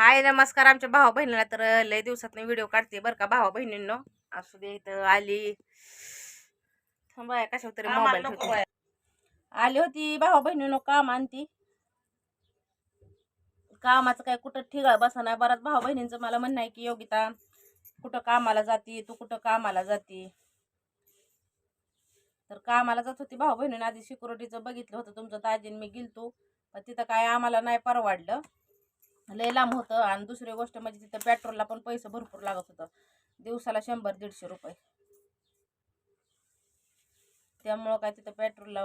हाय नमस्कार आमच्या भावा बहिणीला तर लय दिवसात व्हिडिओ काढते बरं का भावा बहिणींनो असू दे इथं आली. थांबा कशावर तरी मोबाईल ठेवते. आली होती भावा बहिणीनो काम आणती. कामाचं काय कुठं ठिकाळ बसा नाही बराच भावा बहिणींचं मला म्हणणं आहे की योगिता कुठं कामाला जाती? तू कुठं कामाला जाती? तर कामाला जात होती भाऊ बहिणीने आधी सिक्युरिटीचं बघितलं होतं तुमचं. ताजीन मी गेलतो. पण तिथं काय आम्हाला नाही परवडलं. लय लांब होतं आणि दुसरी गोष्ट म्हणजे तिथं पेट्रोलला पण पैसे भरपूर लागत होतं. दिवसाला शंभर दीडशे रुपये. त्यामुळं काय तिथं पेट्रोलला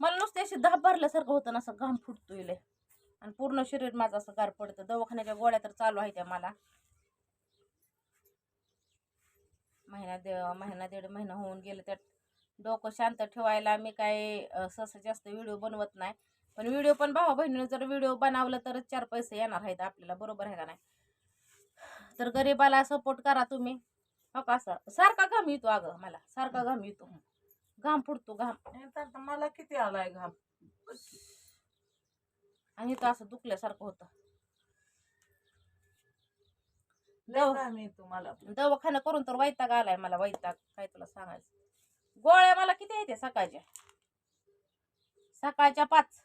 मला नुसते अशी धाप भरल्यासारखं होतं ना असं घाम फुटतोय लय. आणि पूर्ण शरीर माझं असं गार पडतं. दवाखान्याच्या गोळ्या तर चालू आहे त्या मला. महिना दे महिना दीड महिना होऊन गेलं त्यात. डोकं शांत ठेवायला मी काय सहसा जास्त व्हिडिओ बनवत नाही. पण व्हिडिओ पण भावा बहिणीने जर व्हिडिओ बनवलं तरच चार पैसे येणार आहेत आपल्याला बरोबर आहे का नाही? तर गरीबाला सपोर्ट करा तुम्ही. हो का असं? सारखा घाम येतो अगं मला सारखा घाम येतो. घाम फुटतो घाम. तर मला किती आलाय घाम? आणि इथं असं दुखल्यासारखं होतं. दवाखाना करून तर वैताग आलाय मला वैताग. काय तुला सांगायचं? गोळ्या मला किती येते सकाळच्या? सकाळच्या पाच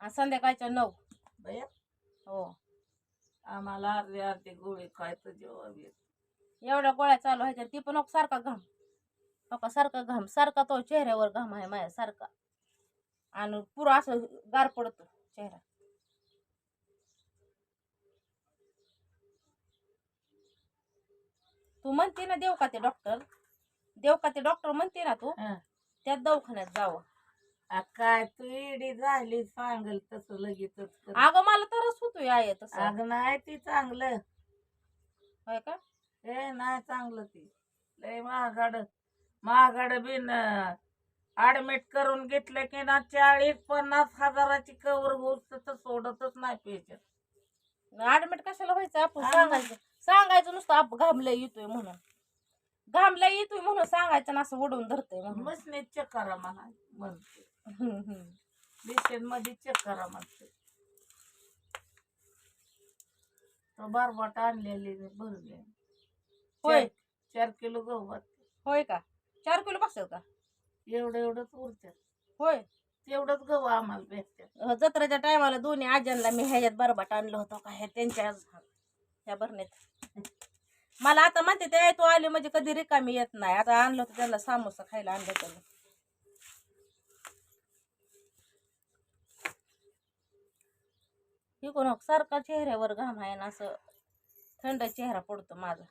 आणि संध्याकाळच्या नऊ. हो. आम्हाला अर्धे अर्धे गोळी खायचं जेव्हा एवढ्या गोळ्या चालू आहेत ती पण सारखा घाम. हो का सारखा घाम. सारखा तो चेहऱ्यावर घाम आहे माझ्या सारखा. आणि पुरा असं गार पडतो चेहरा. तू म्हणते ना देव का ते डॉक्टर? देव का ते डॉक्टर म्हणते ना तू हं. त्यात दवाखान्यात जावं. आ, काय तू इडी झाली सांगल तसं लगेचच कर. अगं मला तरच होतोय आहे तसं. अगं नाही ती चांगलं. होय का? हे नाही चांगलं ती. लय महागाड. महागाड बिन ऍडमिट करून घेतलं की ना चाळीस पन्नास हजाराची कवर होत तर सोडतच नाही पेशंट ऍडमिट कशाला व्हायचं? आपण हा. सांगायचं सांगायचं नुसतं आप घामलंय येतोय म्हणून. घामलंय येतोय म्हणून सांगायचं ना असं ओढून धरतंय म्हणून. मसने चेक करा म्हणा म्हणते. हम्म, मध्ये चेक करा म्हणते. तो बारबाट आणलेली भरले होय. चार किलो गहू भरते. होय का? चार किलो बसेल का? एवढं एवढंच उरते होय. तेवढंच गहू आम्हाला भेटते अं, जत्रेच्या टायमाला दोन्ही आज्यांना मी ह्याच्यात बरबाट आणलं होतं का? ह्या त्यांच्या ह्या भरणीत. मला आता म्हणते ते तू आली म्हणजे कधी रिकामी येत नाही. आता आणलं तर त्यांना सामोसा खायला आणलं त्याला इकून हो? सारखा चेहऱ्यावर घाम आहे ना असं. थंड चेहरा पडतो माझा.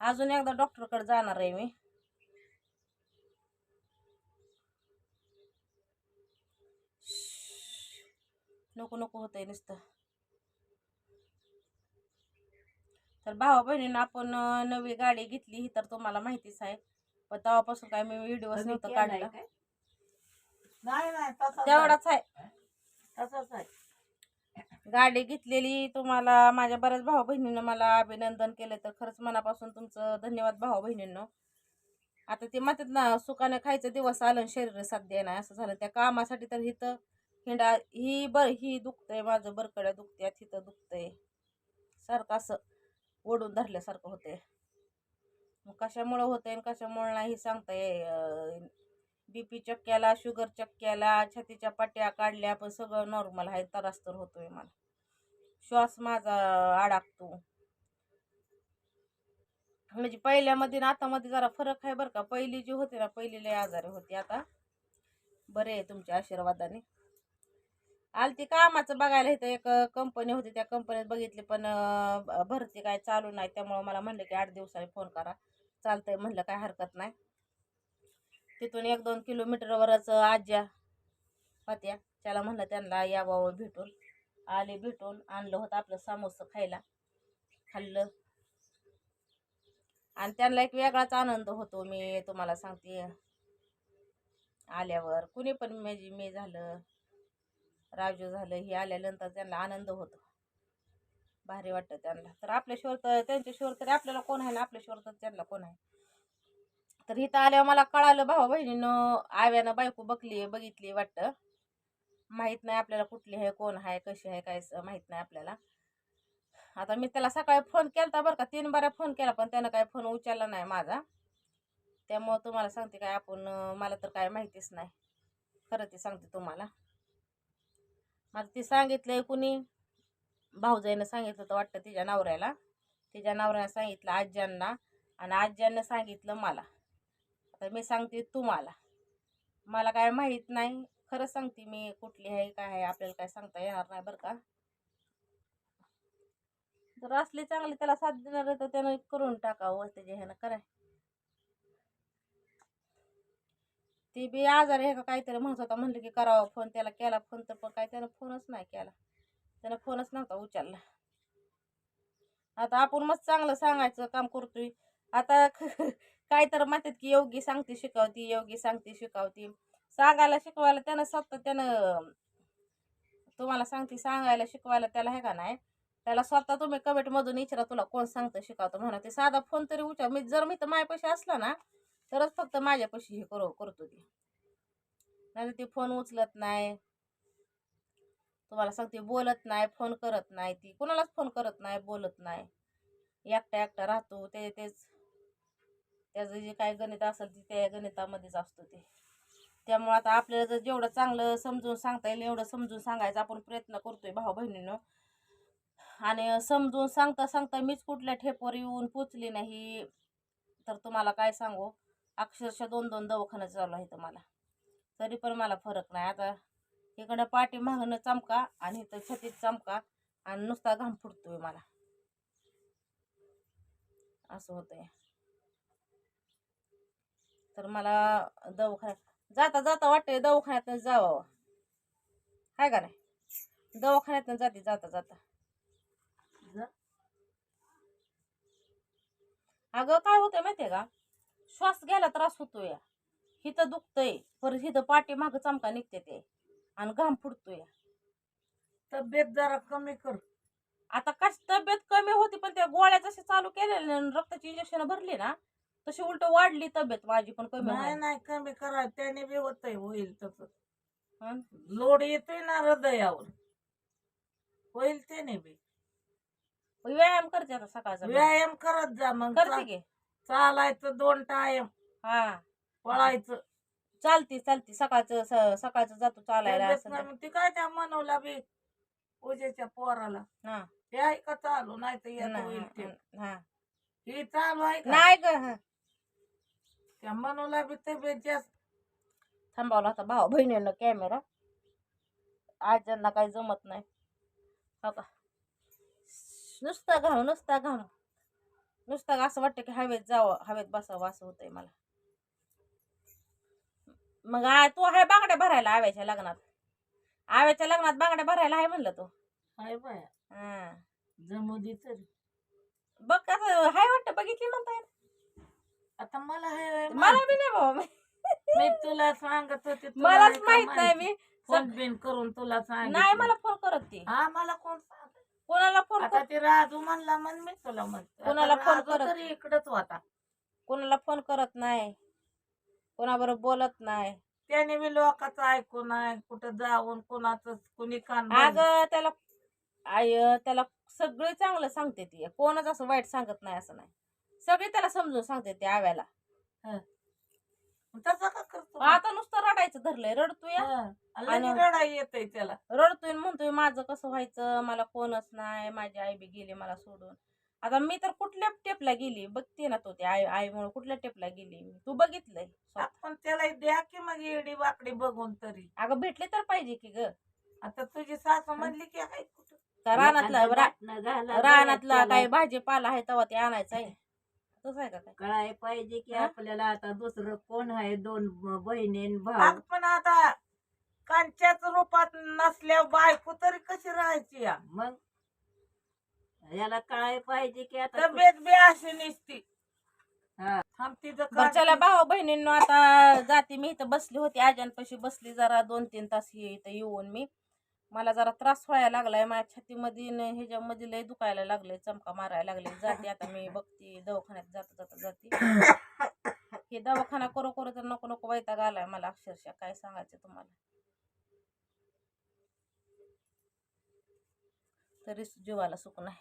अजून एकदा डॉक्टरकडे जाणार आहे मी. नको नको होतंय नुसतं. तर भावा बहिणीनं आपण नवी गाडी घेतली ही तर तुम्हाला माहितीच आहे. पण तेव्हापासून काय मी व्हिडिओच नव्हतं काढलं. नाही नाही. तेवढाच आहे. तसाच आहे. गाडी घेतलेली तुम्हाला माझ्या बऱ्याच भाऊ बहिणीनं मला अभिनंदन केलं. तर खरंच मनापासून तुमचं धन्यवाद भाऊ बहिणींनो आता ते म्हणतात ना सुखाने खायचं दिवस आलं शरीर साध्य नाही. असं झालं. त्या कामासाठी तर हिथं हिंडा ही बर ही दुखतंय माझं बरकड्या दुखत्यात हिथं दुखतंय. सारखं असं. ओढून धरल्यासारखं होते मग कशामुळं होतंय आणि कशामुळं नाही हे सांगताय. बीपी चक्क्याला शुगर चक्क्याला छातीच्या पट्ट्या काढल्या पण सगळं नॉर्मल आहे त्रास तर होतोय मला. श्वास माझा अडकतो म्हणजे पहिल्यामध्ये ना आतामध्ये जरा फरक आहे बरं का. पहिली जी होती ना पहिली लय आजारी होती आता. बरे आहे तुमच्या आशीर्वादाने. आलती कामाचं बघायला इथं एक कंपनी होती. त्या कंपनीत बघितली पण भरती काय चालू नाही. त्यामुळं मला म्हणलं की आठ दिवसाने फोन करा. चालतंय म्हणलं काय हरकत नाही. तिथून एक दोन किलोमीटरवरच आज्या होत्या. त्याला म्हणलं त्यांना यावं भेटून. आले भेटून आणलं होतं आपलं समोसं खायला. खाल्लं. आणि त्यांना एक वेगळाच आनंद होतो मी तुम्हाला सांगते. आल्यावर कुणी पण म्हणजे मी झालं. राजू झालं हे आल्यानंतर त्यांना आनंद होतो. भारी वाटतं त्यांना. तर आपल्याशिवर तर त्यांच्याशिवर तरी आपल्याला कोण आहे ना आपल्याशिवर तर त्यांना कोण आहे? तर इथं आल्यावर मला कळालं भावा बहिणीनं आव्यानं बायको बघली बघितली वाटतं. माहीत नाही आपल्याला कुठली आहे कोण आहे कशी आहे काय माहीत नाही आपल्याला. आता मी त्याला सकाळी फोन केला बरं का तीन बारा फोन केला पण त्यानं काय फोन उचलला नाही माझा. त्यामुळं तुम्हाला सांगते काय आपण मला तर काय माहितीच नाही. खरं ते सांगते तुम्हाला. मला ती सांगितलंय कुणी? भाऊजाईनं सांगितलं तर वाटतं तिच्या नवऱ्याला. तिच्या नवऱ्यानं सांगितलं आज्यांना आणि आज्यांना सांगितलं मला. आता मी सांगते तुम्हाला. मला काय माहीत नाही. खरं सांगते मी कुठली आहे काय आहे आपल्याला काय सांगता येणार नाही बरं का. जर असली चांगली त्याला साथ देणार आहे तर त्यानं करून टाकावं. त्याच्या ह्यानं कराय ती बी आजारी आहे का काहीतरी म्हणत होता. म्हणलं की करावं फोन त्याला केला फोन तर पण काय त्यानं फोनच नाही केला. त्यानं फोनच नव्हता उचलला. आता आपण मस्त चांगलं सांगायचं काम करतोय. आता काय तर म्हणतात की योगी सांगते शिकवती योगी सांगते शिकवती. सांगायला शिकवायला त्यानं स्वतः त्यानं तुम्हाला सांगते सांगायला शिकवायला त्याला हे का नाही? त्याला स्वतः तुम्ही कमेंटमधून विचारा तुला कोण सांगतं शिकवतं म्हणा ते साधा फोन तरी उचल. मी जर मी तर माझ्यापाशी असला ना तरच फक्त माझ्यापाशी हे करू करतो ती. नाही ते फोन उचलत नाही. तुम्हाला सांगते बोलत नाही फोन करत नाही ती. कोणालाच फोन करत नाही बोलत नाही. एकटा एकटा राहतो ते तेच. त्याचं जे काय गणित असेल ते त्या गणितामध्येच असतो ते. त्यामुळं आता आपल्याला जर जेवढं चांगलं समजून सांगता येईल एवढं समजून सांगायचा आपण प्रयत्न करतोय भाऊ बहिणीनं. आणि समजून सांगता सांगता मीच कुठल्या ठेपवर येऊन पोचली नाही. तर तुम्हाला काय सांगू? अक्षरशः दोन दोन दवाखाने चालू आहे मला. तरी पण मला फरक नाही. आता इकडं पाठी मागणं चमका आणि इथं छतीत चमका आणि नुसता घाम फुटतोय मला. असं होतंय. तर मला दवाखान्यात जाता जाता वाटतंय दवाखान्यात जावं. हाय का नाही? दवाखान्यात जाते जाता जाता. अगं काय होतंय माहितीये का? श्वास घ्यायला त्रास होतोय. हिथं दुखतंय. परत हिथं पाठी माग चमका निघते ते. आणि घाम फुटतोय. तब्येत जरा कमी कर. आता कश तब्येत कमी होती पण त्या गोळ्या जशी चालू केलेल्या आणि रक्ताची इंजेक्शन भरली ना तशी उलट वाढली तब्येत. माझी पण कमी नाही व्हायला. नाही कमी करा. त्याने बी होतंय होईल तसं. हं? लोड येतोय ना हृदयावर. होईल त्याने बी. व्यायाम करते आता सकाळचा. व्यायाम करत जा मग. करते चा- की? चालायचं दोन टाइम हा. पळायचं. चालती चालती. सकाळचं स- सकाळचं जातो चालायला नाही, मग ती काय त्या मनवला बी पूजेच्या पोराला. हा. ते आहे का चालू? नाही तर येत होईल ते हा. ही चालू आहे का? नाही ग हा. त्या मनवला बी तब्येत जास्त. थांबवला होता भाऊ बहिणीनं कॅमेरा आज्यांना काही जमत नाही. हो का नुसता घाम नुसता घाम नुसता असं वाटतं की हवेत जावं हवेत बसावं असं होतंय मला. मग तू आहे बांगड्या भरायला आव्याच्या लग्नात. आव्याच्या लग्नात बांगड्या भरायला आहे म्हणलं तू. आहे बाया. हा. जमू दे तरी. बघ कसं हाय वाटतं बघितली म्हणताय आता मला आहे मला बी नाही बाबा मी. तुला सांगत होते तुला मलाच का माहीत नाही? मी. फोन बिन करून तुला सांग नाही मला फोन करत ती. हा मला कोण आता ते राजू म्हणला म्हण मी तुला म्हणते. आता कोणाला फोन राजू करत? तरी इकडच होता. कोणाला फोन करत नाही. कोणाबरोबर बोलत नाही. त्याने बी लोकांचं ऐकू नाही कुठं जाऊन कोणाचं कुणी कान अगं त्याला आय त्याला सगळे चांगलं सांगते ती. कोणच असं वाईट सांगत नाही असं नाही. सगळे त्याला समजून सांगते ते आव्याला. तसं का करतो आता नुसतं रडायचं धरलंय. रडतोय हं. लगे आणि- रडा येतय त्याला. रडतोय आणि म्हणतोय माझं कसं व्हायचं? मला कोणच नाही. माझी आई बी गेली मला सोडून. आता मी तर कुठल्या टेपला गेली? बघते ना तो ते आई आई म्हणून कुठल्या टेपला गेली मी? तू बघितलंय स्वतः. आपण त्याला द्या की मग येडी वाकडी बघून तरी. अगं भेटले तर पाहिजे की ग. आता तुझी सासू म्हणली की आहे कुठं? का रानातला रा- रानातला काही भाजीपाला आहे तेव्हा ते आणायचं आहे. तसं आहे का काय? कळाय पाहिजे की हा? आपल्याला आता दुसरं कोण आहे दोन ब- बहिणीन भाऊ? अग पण आता कांच्याच रूपात नसल्या बायको तरी कशी राहायची या? मग? याला कळाय पाहिजे की आता तब्येत बी अशी निसती. हा. बरं चला काढते. भाऊ बहिणींनो आता जाते मी इथं बसली होती. आजांपाशी बसली जरा दोन तीन तास हे इथं येऊन मी. मला जरा त्रास व्हायला लागलाय. माझ्या छातीमध्ये न ह्याच्यामध्ये लय दुखायला लागले चमका मारायला लागले. जाते आता मी बघते. दवाखान्यात जाता जाता जाते. हे दवाखाना करू करो तर नको नको वैताग आलाय मला अक्षरशः. काय सांगायचं तुम्हाला? तरी जीवाला सुख नाही.